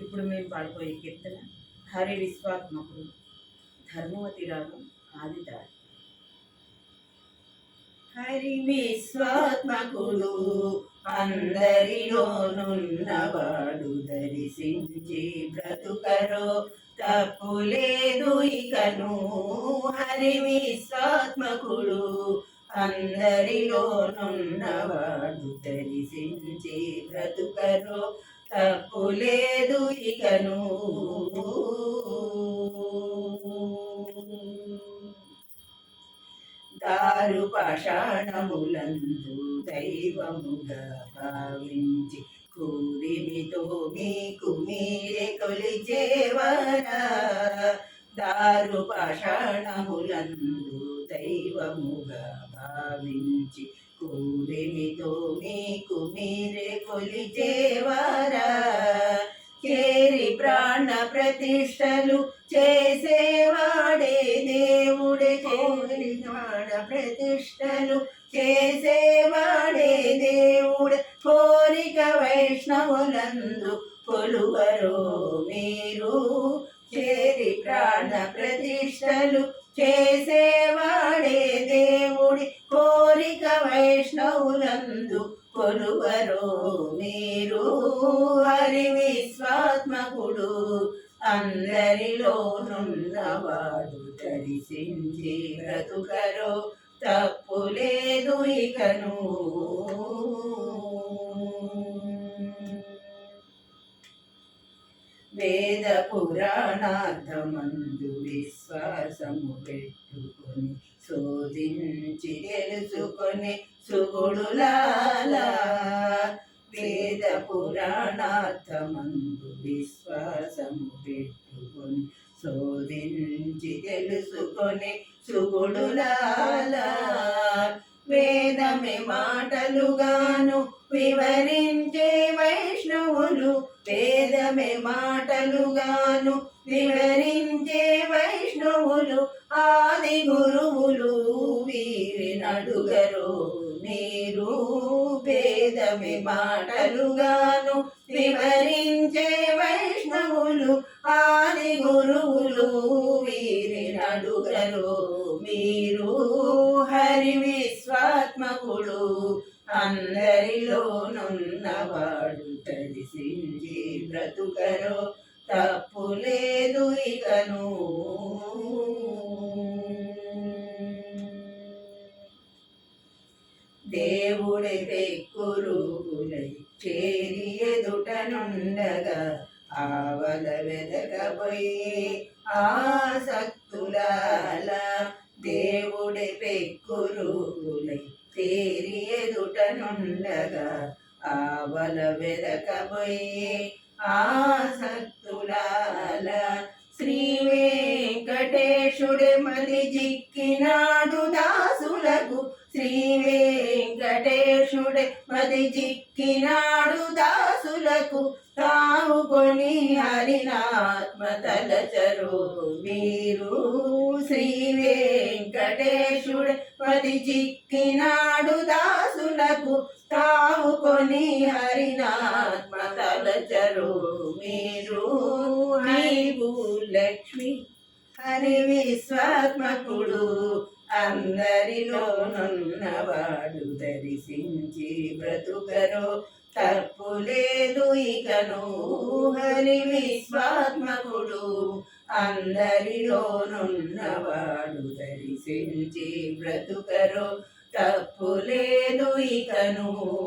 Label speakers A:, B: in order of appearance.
A: ఇప్పుడు మేము పాడుకోయే కీర్తన హరి విశ్వాత్మకుడు ధర్మవతి రాగం ఆదిదారి. హరి విశ్వాత్మకుడు అందరిలోనున్నవాడు దర్శించి బ్రతుకరో తప్పు లేదు ఇకను. హరి విశ్వాత్మకుడు అందరిలోనున్నవాడు దర్శించి బ్రతుకరో తప్పులేదు ఇకను. దారు పాషాణములందు దైవముగా భావించి కూరిమితో మీకు మీరే కొలిచేవరా దారు పాషాణములందు దైవముగా భావించి కూరిమితో మీకు మీరే కొలిచేవారా చేరి ప్రాణ ప్రతిష్టలు చేసేవాడే దేవుడే. చేరి ప్రాణ ప్రతిష్టలు చేసేవాడే దేవుడు. కోరిక వైష్ణవులందు కొలువరో మీరు. చేరి ప్రాణ ప్రతిష్టలు చేసే హరి విశ్వాత్మకుడు అందరిలోనున్నవాడు దర్శించి బ్రతుకరో తప్పు లేదు ఇకను. వేద పురాణార్థమందు విశ్వాసము పెట్టుకొని శోధించి తెలుసుకొని సుగుడులాలా వేద పురాణార్థమందు విశ్వాసము పెట్టుకొని శోధించి తెలుసుకొని సుగుడులాలా వేదమే మాటలుగాను వివరించే వైష్ణవులు. వేదమే మాటలుగాను వివరించే వైష్ణవులు. వేదమే మాటలుగాను వివరించే వైష్ణవులు ఆది గురువులు వీరి నడుగరు మీరు హరి విశ్వాత్మకుడు. అందరిలోనున్నవాడు తెలిసింది బ్రతుకరో తప్పు లేదు ఇకను. దేవుడి వ్యక్తి చేరి ఎదుటనుండగా ఆవల వెదకపోయి ఆసక్తులాల దేవుడి పెక్కురుగులై తేరి ఎదుటనుండగా ఆవల వెదకపోయి ఆసక్తులాల శ్రీ వెంకటేశుడి మది జిక్కినాడు దాసులకు. శ్రీ వెంకటేశుడే మది చిక్కినాడు దాసులకు తావుకొని హరినాత్మ తలచరు మీరు శ్రీ వెంకటేశుడే మది చిక్కినాడు దాసులకు తావుకొని హరినాత్మ తలచరు మీరు నీవు లక్ష్మి హరి విశ్వాత్మకుడు అందరిలోనున్నవాడు దర్శించి బ్రతుకరో. తప్పు లేదు ఇకను హరి విశ్వాత్మకుడు. అందరిలోనున్నవాడు దర్శించి బ్రతుకరో. తప్పు లేదు ఇకను